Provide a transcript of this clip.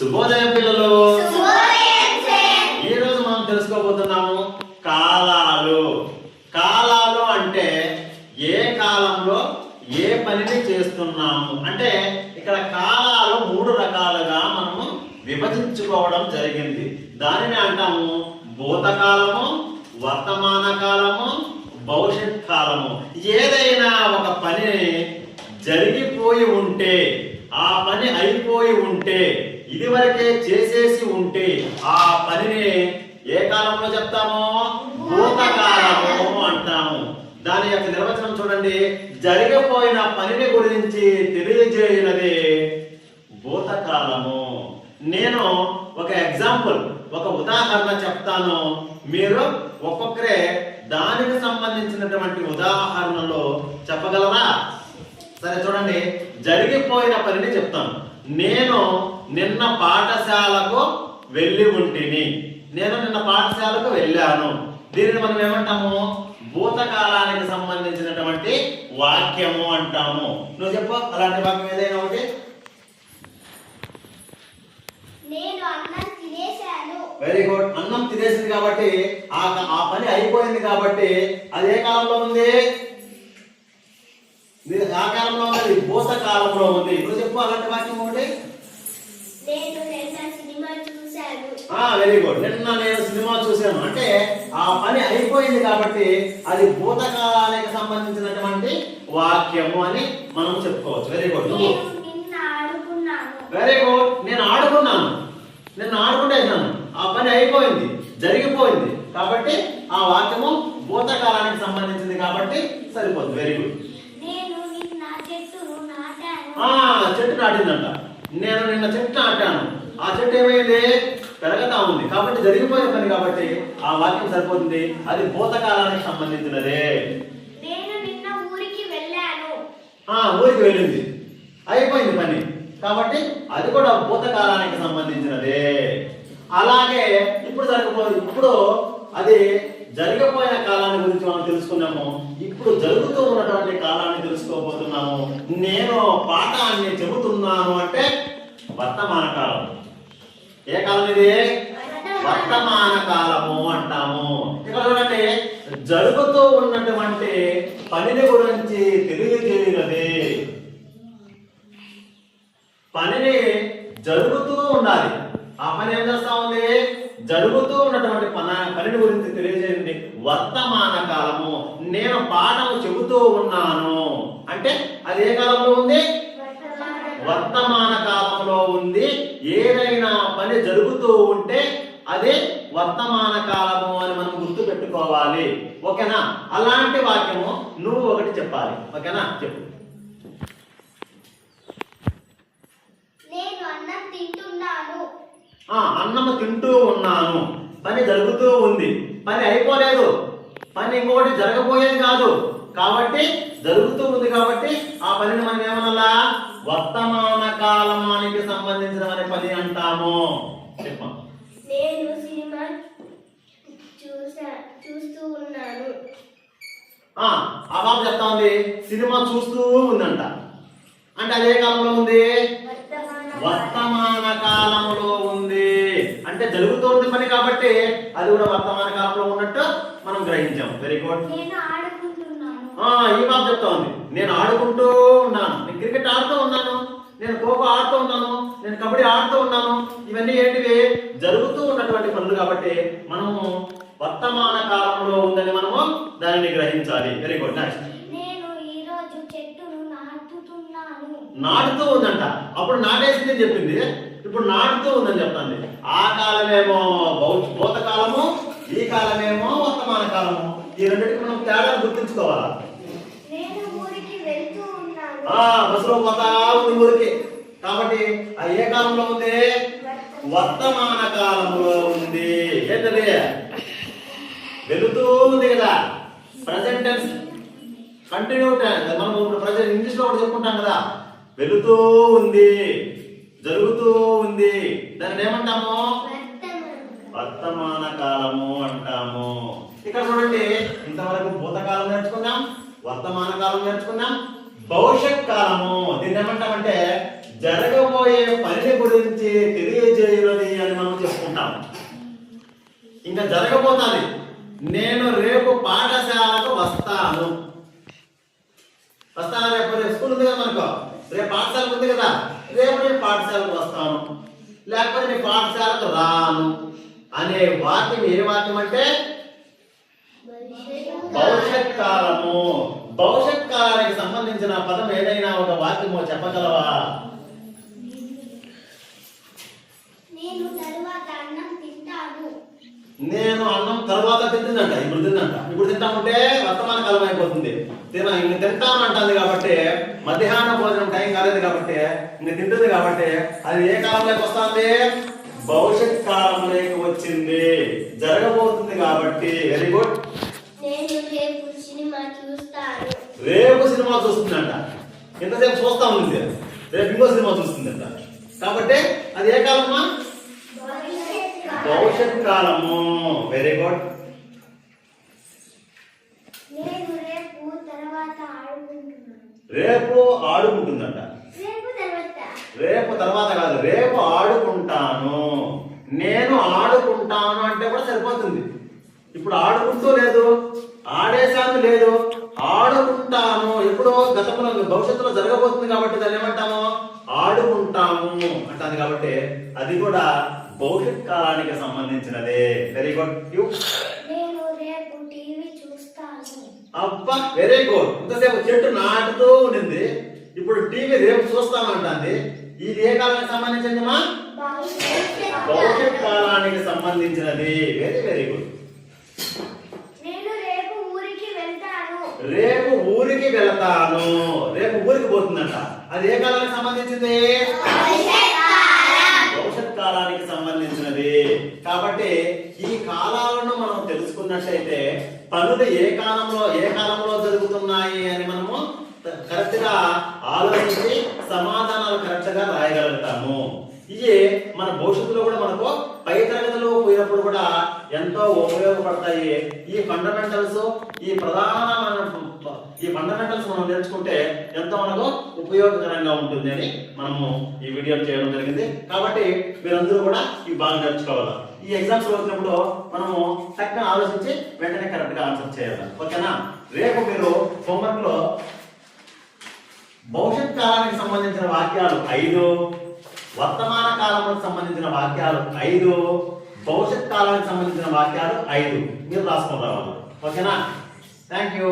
శుభోదయం పిల్లలు. ఈ రోజు మనం తెలుసుకోబోతున్నాము కాలాలు. కాలాలు అంటే ఏ కాలంలో ఏ పనిని చేస్తున్నాము? అంటే ఇక్కడ కాలాలు మూడు రకాలుగా మనము విభజించుకోవడం జరిగింది. దానిని అంటాము భూతకాలము వర్తమాన కాలము భవిష్యత్ కాలము. ఏదైనా ఒక పని జరిగిపోయి ఉంటే ఆ పని అయిపోయి ఉంటే ఇదివరకే చేసేసి ఉంటే ఆ పనిని ఏ కాలంలో చెప్తాము? భూతకాలము అంటాము. దాని యొక్క నిర్వచనం చూడండి. జరిగిపోయిన పనిని గురించి తెలియజేయనది భూతకాలము. నేను ఒక ఎగ్జాంపుల్ ఒక ఉదాహరణ చెప్తాను. మీరు ఒక్కొక్కరే దానికి సంబంధించినటువంటి ఉదాహరణలో చెప్పగలరా? సరే చూడండి. జరిగిపోయిన పనిని చెప్తాను. నేను నిన్న పాఠశాలకు వెళ్ళి ఉంటిని. నేను నిన్న పాఠశాలకు వెళ్ళాను. దీనిని మనం ఏమంటాము? భూతకాలానికి సంబంధించినటువంటి వాక్యము అంటాము. నువ్వు చెప్పు అలాంటి వాక్యం ఏదైనా ఒకటి? వెరీ గుడ్ అన్నం తినేసింది కాబట్టి ఆ ఆ పని అయిపోయింది కాబట్టి అది ఏ కాలంలో ఉంది? ఆ కాలంలో ఉంది భూత కాలంలో ఉంది. ఇప్పుడు చెప్పు అలాంటి వాక్యం ఒకటి నిన్న వెరీ గుడ్ నిన్న నేను సినిమా చూశాను. అంటే ఆ పని అయిపోయింది కాబట్టి అది భూతకాలానికి సంబంధించినటువంటి వాక్యము అని మనం చెప్పుకోవచ్చు. వెరీ గుడ్ నువ్వు నేను నిన్న ఆడుకున్నాను. వెరీ గుడ్ నేను ఆడుకున్నాను. నేను ఆడుకుంటేసాను ఆ పని అయిపోయింది. జరిగిపోయింది కాబట్టి ఆ వాక్యము భూతకాలానికి సంబంధించింది కాబట్టి సరిపోతుంది వెరీ గుడ్ నేను నిన్న చెట్టును నాటాను ఆ నాటిందంట నేను నిన్న చెట్టు నాటాను. ఆ చెట్టు ఏమైంది? పెరగతా ఉంది. కాబట్టి జరిగిపోయిన పని కాబట్టి ఆ వాక్యం సరిపోతుంది. అది భూతకాలానికి సంబంధించినదే. ఊరికి వెళ్ళింది. అయిపోయింది పని. కాబట్టి అది కూడా భూతకాలానికి సంబంధించినదే. అలాగే ఇప్పుడు జరగబోయే ఇప్పుడు అది జరిగిపోయిన కాలాన్ని గురించి మనం తెలుసుకున్నాము. ఇప్పుడు జరుగుతూ ఉన్నటువంటి కాలాన్ని తెలుసుకోబోతున్నాము. నేను పాఠాన్ని చెబుతున్నాను అంటే వర్తమాన కాలం ఏ కాలం ఇది? వర్తమాన కాలము అంటాము. ఇక్కడ చూడండి జరుగుతూ ఉన్నటువంటి పనిని గురించి తెలియజేయనది పనిని జరుగుతూ ఉండాలి. ఆ పని ఏం చేస్తా ఉంది? జరుగుతూ ఉన్నటువంటి పన పనిని గురించి తెలియజేయండి. వర్తమాన కాలము. నేను పాఠం చెబుతూ ఉన్నాను. అంటే అది ఏ కాలంలో ఉంది? వర్తమాన కాలంలో ఉంది. ఏదైనా పని జరుగుతూ ఉంటే అదే వర్తమాన కాలము అని మనం గుర్తు పెట్టుకోవాలి ఓకేనా? అలాంటి వాక్యము నువ్వు ఒకటి చెప్పాలి. ఓకేనా? చెప్పు నేను అన్నం తింటున్నాను ఆ అన్నము తింటూ ఉన్నాను. పని జరుగుతూ ఉంది. పని అయిపోలేదు. పని ఇంకొకటి జరగబోయేది కాదు. కాబట్టి జరుగుతూ ఉంది కాబట్టి ఆ పనిని మనం ఏమనాలా? వర్తమాన కాలమానికి సంబంధించిన పని అంటాము. చెప్పు. నేను సినిమా చూసా చూస్తూ ఉన్నాను. ఆ ఆ బాబు చెప్తా ఉంది. సినిమా చూస్తూ ఉందంట. అంటే అదే కాలంలో ఉంది? వర్తమాన కాలంలో అంటే జరుగుతోంది పని కాబట్టి అది కూడా వర్తమాన కాలంలో ఉన్నట్టు మనం గ్రహించాం. వెరీ గుడ్ ఈ బాబు చెప్తా ఉంది. నేను ఆడుకుంటూ ఉన్నాను. నేను క్రికెట్ ఆడుతూ ఉన్నాను. నేను ఖోఖో ఆడుతూ ఉన్నాను. నేను కబడ్డీ ఆడుతూ ఉన్నాను. ఇవన్నీ ఏంటివి? జరుగుతూ ఉన్నటువంటి పనులు కాబట్టి మనము వర్తమాన కాలంలో ఉందని మనము దానిని గ్రహించాలి. వెరీ గుడ్ నెక్స్ట్ నాటుతూ ఉందంట. అప్పుడు నాటేసింది చెప్పింది. ఇప్పుడు నాటుతూ ఉందని చెప్తుంది ఆ కాలమేమో భూతకాలము ఈ కాలమేమో వర్తమాన కాలము ఈ రెండింటికి మనం తేడా గుర్తుంచుకోవాలా? బస్సులో పోతా ఉంది ఊరికి. కాబట్టి ఆ ఏ కాలంలో ఉంది? వర్తమాన కాలంలో ఉంది. ఏంటది? వెళుతూ ఉంది కదా. ప్రజెంట్ టెన్స్ కంటిన్యూ మనం ఇప్పుడు ప్రజెంట్ ఇంగ్లీష్లో కూడా చెప్పుకుంటాం కదా. వెళుతూ ఉంది. జరుగుతూ ఉంది. దాన్ని ఏమంటాము? వర్తమాన కాలము అంటాము. ఇక్కడ చూడండి ఇంతవరకు భూతకాలం నేర్చుకున్నాం వర్తమాన కాలం నేర్చుకున్నాం భవిష్యత్ కాలము దీన్ని ఏమంటామంటే జరగబోయే పని గురించి తెలియజేయాలి అని మనం చెప్పుకుంటాం. ఇంకా జరగబోతుంది. నేను రేపు పాఠశాలకు వస్తాను. వస్తాను రేపు రేపు స్కూల్ ఉంది కదా మనకు? రేపు పాఠశాలకు ఉంది కదా? రేపు నేను పాఠశాలకు వస్తాను. లేకపోతే నేను పాఠశాలకు రాను. అనే వాక్యం ఏ వాక్యం అంటే? భవిష్యత్ కాలము. భవిష్యత్ కాలానికి సంబంధించిన పదం ఏదైనా ఒక వాక్యము చెప్పగలవా? నేను అన్నం తర్వాత తింటుందంట ఇప్పుడు తిందంట. ఇప్పుడు తింటామంటే వర్తమాన కాలం అయిపోతుంది. తిన ఇంక తింటాను అంటుంది కాబట్టి మధ్యాహ్నం భోజనం టైం కాలేదు కాబట్టి ఇంక తింటుంది కాబట్టి అది ఏ కాలంలోకి వస్తుంది? భవిష్యత్ కాలంలోకి వచ్చింది. జరగబోతుంది కాబట్టి వెరీ గుడ్. రేపు సినిమా చూస్తాను. రేపు సినిమా చూస్తుందంట. ఎంతసేపు చూస్తా ఉంది రేపు ఇంకో సినిమా చూస్తుందంట. కాబట్టి అది ఏ కాలమ్మా భవిష్యత్ కాలము. వెరీ గుడ్ నేను రేపు తర్వాత ఆడుకుంటున్నాను రేపు ఆడుకుంటుందంట. రేపు తర్వాత. రేపు తర్వాత కాదు రేపు ఆడుకుంటాను. నేను ఆడుకుంటాను అంటే కూడా సరిపోతుంది. ఇప్పుడు ఆడుకుంటూ లేదు ఆడేశాను లేదు ఆడుకుంటాను. ఎప్పుడో గతంలో భవిష్యత్తులో జరగబోతుంది కాబట్టి దాన్ని ఏమంటాము? ఆడుకుంటాము అంటాను కాబట్టి అది కూడా భవిష్యత్ కాలానికి సంబంధించినదే. వెరీ గుడ్ యూ నేను రేపు టీవీ చూస్తాను అబ్బా వెరీ గుడ్. ఇంతసేపు చెట్టు నాటుతూ ఉండింది. ఇప్పుడు టీవీ రేపు చూస్తామంటుంది. ఇది ఏ కాలానికి సంబంధించింది మా భవిష్యత్ కాలానికి సంబంధించినది. వెరీ వెరీ గుడ్ నేను రేపు ఊరికి వెళ్తాను. రేపు ఊరికి వెళతాను. రేపు ఊరికి పోతుందంట. అది ఏ కాలానికి సంబంధించింది? భవిష్యత్ కాలానికి సంబంధించినది. కాబట్టి ఈ కాలాలను మనం తెలుసుకున్నట్లయితే పనులు ఏ కాలంలో ఏ కాలంలో జరుగుతున్నాయి అని మనము కరెక్ట్గా ఆలోచించి సమాధానాలు కరెక్ట్గా రాయగలుగుతాము ఇవి మన భవిష్యత్తులో కూడా మనకు పై తరగతిలో పోయినప్పుడు కూడా ఎంతో ఉపయోగపడతాయి ఈ ఫండమెంటల్స్ ఈ ప్రధానమైన ఈ తెలుసుకుంటే నేర్చుకుంటే ఎంతో మనకు ఉపయోగకరంగా ఉంటుంది అని మనము ఈ వీడియో చేయడం జరిగింది. కాబట్టి మీరందరూ కూడా ఇవి బాగా నేర్చుకోవాలి ఈ ఎగ్జామ్స్ వచ్చినప్పుడు మనము చక్కగా ఆలోచించి వెంటనే కరెక్ట్గా ఆన్సర్ చేయాలి. ఓకేనా? రేపు మీరు హోంవర్క్లో భవిష్యత్ కాలానికి సంబంధించిన వాక్యాలు ఐదు వర్తమాన కాలానికి సంబంధించిన వాక్యాలు ఐదు భవిష్యత్ కాలానికి సంబంధించిన వాక్యాలు ఐదు. మీరు రాసుకొని రావాలి. ఓకేనా? Thank you